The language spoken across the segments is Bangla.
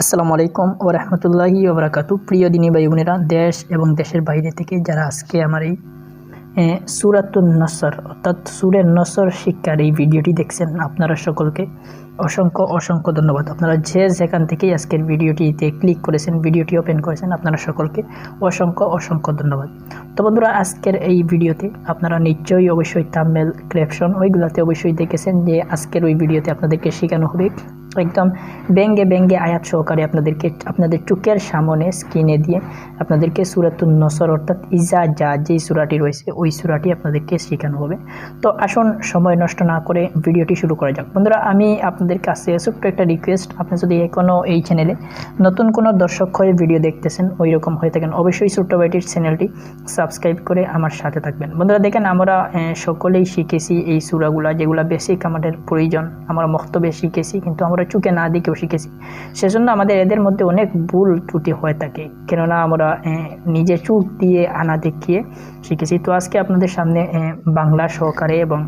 আসসালামু আলাইকুম ও রহমতুল্লাহি ওবরাকাতু প্রিয় দিনী ভাই বোনেরা, দেশ এবং দেশের বাইরে থেকে যারা আজকে আমার এই সুরাতুন নসর, অর্থাৎ সুরের নসর শিক্ষার এই ভিডিওটি দেখছেন আপনারা সকলকে অসংখ্য অসংখ্য ধন্যবাদ। আপনারা যে যেখান থেকেই আজকের ভিডিওটিতে ক্লিক করেছেন, ভিডিওটি ওপেন করেছেন, আপনারা সকলকে অসংখ্য অসংখ্য ধন্যবাদ। তো বন্ধুরা, আজকের এই ভিডিওতে আপনারা নিশ্চয়ই অবশ্যই তামেল ক্রেপশন ওইগুলাতে অবশ্যই দেখেছেন যে আজকের ওই ভিডিওতে আপনাদেরকে শেখানো হবে একদম ব্যঙ্গে ব্যঙ্গে আয়াত সহকারে আপনাদেরকে আপনাদের চোখের সামনে স্ক্রিনে দিয়ে আপনাদেরকে সুরাতুন নসর অর্থাৎ ইজা যা যেই সুরাটি রয়েছে, ওই সুরাটি আপনাদেরকে শেখানো হবে। তো আসুন, সময় নষ্ট না করে ভিডিওটি শুরু করা যাক। বন্ধুরা, আমি আপনাদের কাছে ছোট্ট একটা রিকোয়েস্ট আপনি যদি কোনো এই চ্যানেলে নতুন কোনো দর্শক হয়ে ভিডিও দেখতেছেন ওই রকম হয়ে থাকেন, অবশ্যই ছোট্ট চ্যানেলটি সাবস্ক্রাইব করে আমার সাথে থাকবেন। বন্ধুরা, দেখেন আমরা সকলেই শিখেছি এই সুরাগুলা, যেগুলো বেসিক আমাদের প্রয়োজন, আমরা মক্তবে শিখেছি, কিন্তু আমরা চোখে না দিকেও শিখেছি। সেজন্য আমাদের এদের মধ্যে অনেক ভুল ত্রুটি হয়ে থাকে। কেননা আমরা নিজে চোখ দিয়ে আনা দেখিয়ে শিখেছি। তো আজকে আপনাদের সামনে বাংলা সহকারে এবং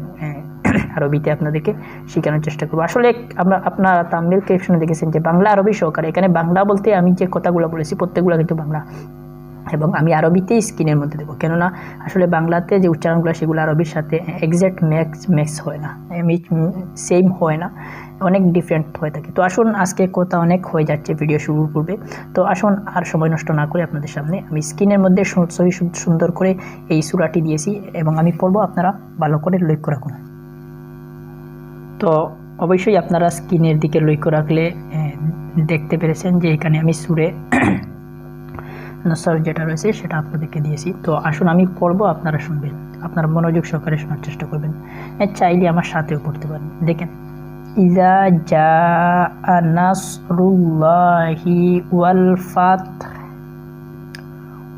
আরবিতে আপনাদেরকে শেখানোর চেষ্টা করব। আসলে আমরা আপনার তামিল ক্রিপশনে দেখেছেন যে বাংলা আরবি সহকারে। এখানে বাংলা বলতে আমি যে কথাগুলো বলেছি, প্রত্যেকগুলো কিন্তু বাংলা। এবং আমি আরবিতেই স্ক্রিনের মধ্যে দেবো। কেননা আসলে বাংলাতে যে উচ্চারণগুলো, সেগুলো আরবির সাথে এক্স্যাক্ট ম্যাক্স ম্যাক্স হয় না। সেম হয় না। অনেক ডিফারেন্ট হয়ে থাকে। তো আসুন, আজকে কথা অনেক হয়ে যাচ্ছে ভিডিও শুরুর পূর্বে। তো আসুন, আর সময় নষ্ট না করে আপনাদের সামনে আমি স্ক্রিনের মধ্যে সহি সুন্দর করে এই সুরাটি দিয়েছি এবং আমি পড়ব আপনারা ভালো করে লক্ষ্য রাখুন। তো অবশ্যই আপনারা স্ক্রিনের দিকে লক্ষ্য রাখলে দেখতে পেরেছেন যে এখানে আমি সুরে নসর যেটা রয়েছে সেটা আপনাদেরকে দিয়েছি তো আসুন আমি পড়বো আপনারা শুনবেন আপনারা মনোযোগ সহকারে শোনার চেষ্টা করবেন চাইলে আমার সাথেও পড়তে পারেন দেখেন ইজা জা নাসরুল্লাহি ওয়াল ফাতহ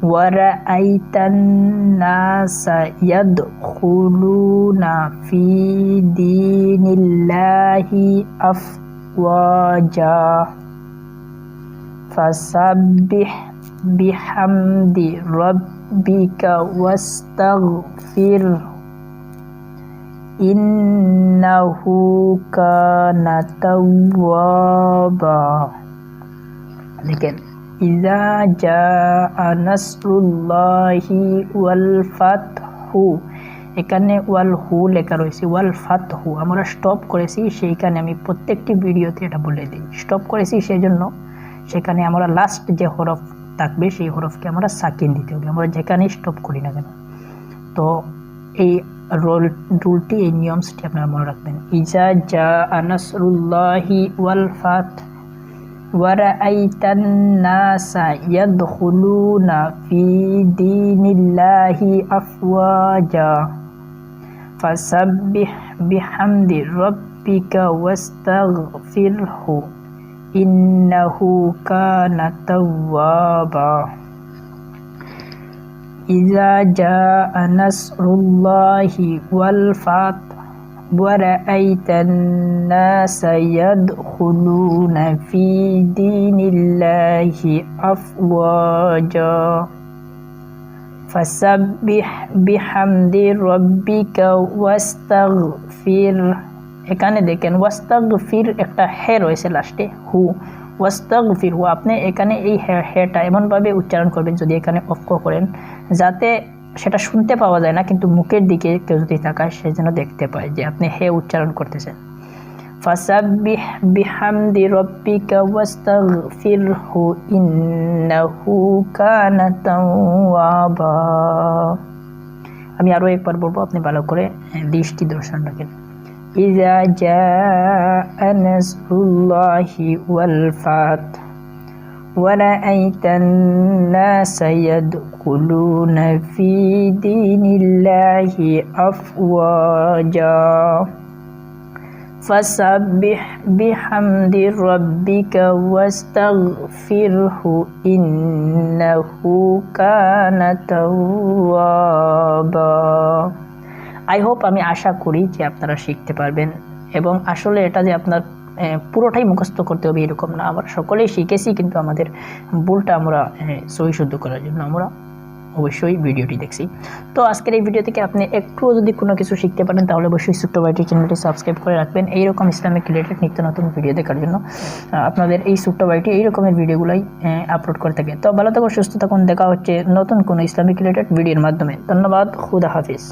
ورأيت الناس يدخلون في دين الله أفواجا فسبح bihamdi rabbika wastaghfir. Innahu kana tawwaba. Lekin ইজা jaa nasrullahi wal fathu. এখানে ওয়াল হু লেখা রয়েছে, ওয়াল ফাত হু আমরা স্টপ করেছি, সেইখানে আমি প্রত্যেকটি ভিডিওতে এটা বলে দিই। স্টপ করেছি সেই জন্য সেখানে আমরা লাস্ট যে হরফ থাকবে সেই হরফকে আমরা সাকিন দিতে হবে আমরা যেখানেই স্টপ করি না কেন তো এই রোল রুলটি এই নিয়মসটি আপনারা মনে রাখবেন ইজা জা আনাসরুল্লাহি ওয়াল ফাত ورأيت الناس يدخلون في دين الله أفواجا فسبح بحمد ربك واستغفره إنه كان توابا. إذا جاء نصر الله والفتح ورأيت الناس يدخلون في دين الله أفواجا. فسبح بحمد ربك واستغفره এখানে দেখেন ওয়াস্তাগ ফির একটা হে রয়েছে লাস্টে হু। ওয়াস্তাগ ফির হু, আপনি এখানে এই হে, হেটা এমনভাবে উচ্চারণ করবেন যদি এখানে অক্ষ করেন, যাতে সেটা শুনতে পাওয়া যায় না, কিন্তু মুখের দিকে কেউ যদি তাকায়, সে যেন দেখতে পায় যে আপনি হে উচ্চারণ করতেছেন। বিহামদি আমি আরও একবার বলব, আপনি ভালো করে দৃষ্টি দর্শন রাখেন। إذا جاء نصر الله والفتح ورأيت الناس يدخلون في دين الله أفواجا. فسبح بحمد ربك واستغفره إنه كان توابا. আই হোপ আমি আশা করি যে আপনারা শিখতে পারবেন এবং আসলে এটা যে আপনার পুরোটাই মুখস্থ করতে হবে এরকম না। আমরা সকলেই শিখেছি কিন্তু আমাদের ভুলটা আমরা সহি শুদ্ধ করার জন্য আমরা অবশ্যই ভিডিওটি দেখছি। তো আজকের এই ভিডিও থেকে আপনি একটুও যদি কোনো কিছু শিখতে পারেন তাহলে অবশ্যই ছোট্ট ভাইটির চ্যানেলটি সাবস্ক্রাইব করে রাখবেন। এইরকম ইসলামিক রিলেটেড নিত্য নতুন ভিডিও দেখার জন্য আপনাদের এই ছোট্ট ভাইটি এই রকমের ভিডিওগুলোই আপলোড করে থাকে। তো ভালো থাকুন, সুস্থ থাকুন। দেখা হচ্ছে নতুন কোনো ইসলামিক রিলেটেড ভিডিওর মাধ্যমে। ধন্যবাদ, খুদা হাফিজ।